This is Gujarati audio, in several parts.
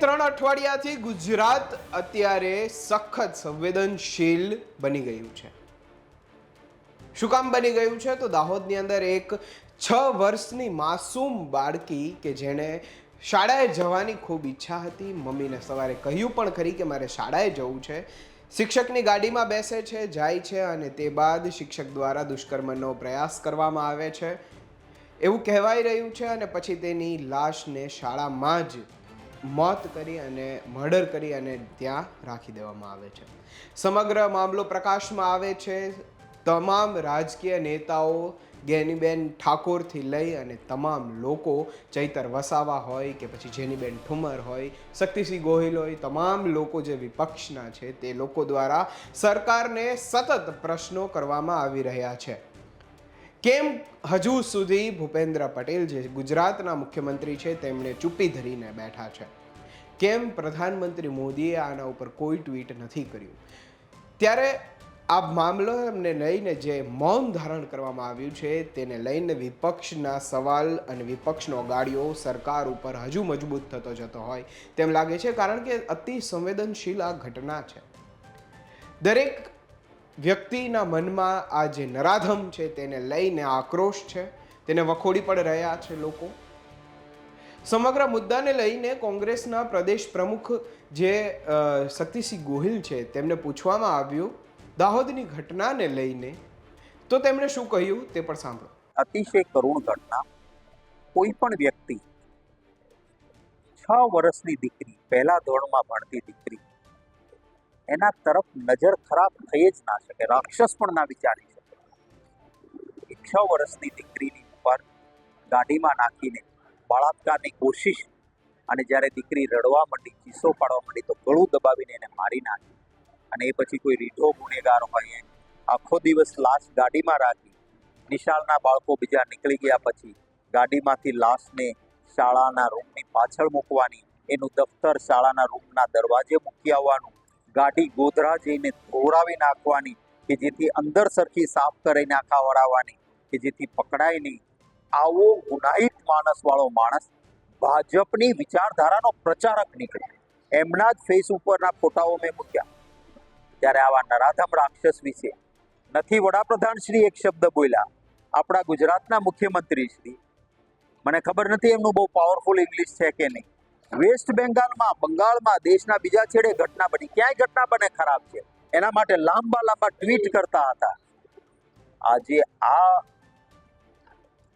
ત્રણ અઠવાડિયાથી ગુજરાત અત્યારે સખત સંવેદનશીલ બની ગયું છે. શું કામ બની ગયું છે? તો દાહોદની અંદર એક છ વર્ષની માસૂમ બાળકી કે જેણે શાળાએ જવાની ખૂબ ઈચ્છા હતી. મમ્મીને સવારે કહ્યું પણ ખરી કે મારે શાળાએ જવું છે. શિક્ષકની ગાડીમાં બેસે છે, જાય છે અને તે બાદ શિક્ષક દ્વારા દુષ્કર્મનો પ્રયાસ કરવામાં આવે છે. એવું કહેવાય રહ્યું છે અને પછી તેની લાશને શાળામાં જ મોત કરી અને મર્ડર કરી અને ત્યાં રાખી દેવામાં આવે છે. સમગ્ર મામલો પ્રકાશમાં આવે છે. તમામ રાજકીય નેતાઓ ગેનીબેન ઠાકોરથી લઈ અને તમામ લોકો ચૈતર વસાવા હોય કે પછી જેનીબેન ઠુમર હોય, શક્તિસિંહ ગોહિલ હોય, તમામ લોકો જે વિપક્ષના છે તે લોકો દ્વારા સરકારને સતત પ્રશ્નો કરવામાં આવી રહ્યા છે. કેમ હજુ સુધી ભૂપેન્દ્ર પટેલ જે ગુજરાતના મુખ્યમંત્રી છે, તેમણે ચૂપી ધરીને બેઠા છે? કેમ પ્રધાનમંત્રી મોદીએ આના ઉપર કોઈ ટ્વીટ નથી કર્યું? ત્યારે આ મામલોને લઈને જે મૌન ધારણ કરવામાં આવ્યું છે, તેને લઈને વિપક્ષના સવાલ અને વિપક્ષનો ગાડીઓ સરકાર ઉપર હજુ મજબૂત થતો જતો હોય તેમ લાગે છે, કારણ કે અતિ સંવેદનશીલ આ ઘટના છે. દરેક વ્યક્તિના મનમાં આ જે નરાધમ છે તેને લઈને આક્રોશ છે. તેને વખોડી પણ રહ્યા છે લોકો. સમગ્ર મુદ્દાને લઈને કોંગ્રેસના પ્રદેશ પ્રમુખ જે શક્તિસિંહ ગોહિલ છે તેમને પૂછવામાં આવ્યું, દાહોદની ઘટનાને લઈને. તો તેમણે શું કહ્યું તે પણ સાંભળો. અતિશય કરુણ ઘટના. કોઈ પણ વ્યક્તિ છ વર્ષની દીકરી પહેલા ધોરણમાં ભણતી દીકરી એના તરફ નજર ખરાબ થઈ જ ના શકે. રાક્ષસ પણ ના વિચારી શકે. છ વર્ષની દીકરીની ઉપર ગાડીમાં નાખીને બળાત્કારની કોશિશ અને જ્યારે દીકરી રડવા માંડી, ચીસો પાડવા માંડી, તો ગળું દબાવીને એને મારી નાખી. અને એ પછી કોઈ રીઢો ગુનેગાર હોય, આખો દિવસ લાશ ગાડીમાં રાખી, નિશાળના બાળકો બીજા નીકળી ગયા પછી ગાડીમાંથી લાશને શાળાના રૂમની પાછળ મૂકવાની, એનું દફતર શાળાના રૂમના દરવાજે મૂકી આવવાનું ગાડી ગોધરા જઈને ધોરાવી નાખવાની કે જેથી અંદર સરખી સાફ કરી નાખા વળાવવાની કે જેથી પકડાય નહીં આવો ગુનાહિત માણસવાળો માણસ ભાજપની વિચારધારાનો પ્રચારક નીકળે. એમના જ ફેસ ઉપરના ફોટાઓ મેં મૂક્યા. ત્યારે આવા નરાધમ રાક્ષસ વિશે નથી વડાપ્રધાન શ્રી એક શબ્દ બોલ્યા. આપણા ગુજરાતના મુખ્યમંત્રી શ્રી. મને ખબર નથી એમનું બહુ પાવરફુલ ઇંગ્લિશ છે કે નહીં. વેસ્ટ બેંગાલમાં, બંગાળમાં, દેશના બીજા છેડે ઘટના બની. ક્યાંય ઘટના બને ખરાબ છે? એના માટે લાંબા લાંબા ટ્વીટ કરતા હતા. આજે આ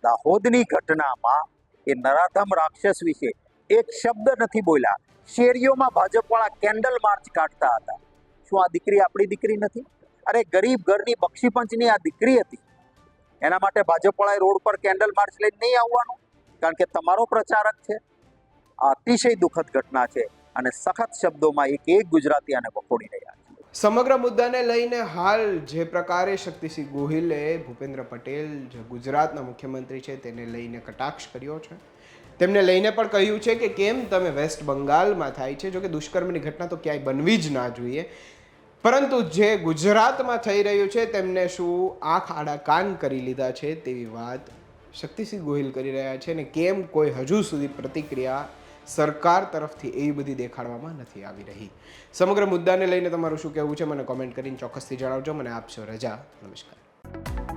દાહોદની ઘટનામાં એ નરાધમ રાક્ષસ વિશે એક શબ્દ નથી બોલ્યા. શેરીઓમાં ભાજપવાળા કેન્ડલ માર્ચ કાઢતા હતા. શું આ દીકરી આપણી દીકરી નથી? અરે ગરીબ ઘરની બક્ષી પંચની આ દીકરી હતી. એના માટે ભાજપવાળાએ રોડ પર કેન્ડલ માર્ચ લઈને નહીં આવવાનું? કારણ કે તમારો પ્રચારક છે. અતિશય દુઃખદ ઘટના છે અને સખત શબ્દોમાં એક એક ગુજરાતી આને વખોડી રહ્યા છે. સમગ્ર મુદ્દાને લઈને હાલ જે પ્રકારે શક્તિસિંહ ગોહિલે ભૂપેન્દ્ર પટેલ, જે ગુજરાતના મુખ્યમંત્રી છે, તેને લઈને કટાક્ષ કર્યો છે. તેમને લઈને પણ કહ્યું છે કે કેમ તમે વેસ્ટ બંગાળમાં થાય છે? જો કે દુષ્કર્મની ઘટના તો ક્યાંય બનવી જ ના જોઈએ. પરંતુ જે ગુજરાતમાં થઈ રહ્યું છે, તેમને શું આંખ, આડા, કાન કરી લીધા છે તેવી વાત શક્તિસિંહ ગોહિલ કરી રહ્યા છે અને કેમ કોઈ હજુ સુધી પ્રતિક્રિયા સરકાર તરફથી એવી બધી દેખાડવામાં નથી આવી રહી. સમગ્ર મુદ્દાને લઈને તમારું શું કહેવું છે, મને કોમેન્ટ કરીને ચોક્કસથી જણાવજો. મને આપશો રજા. નમસ્કાર.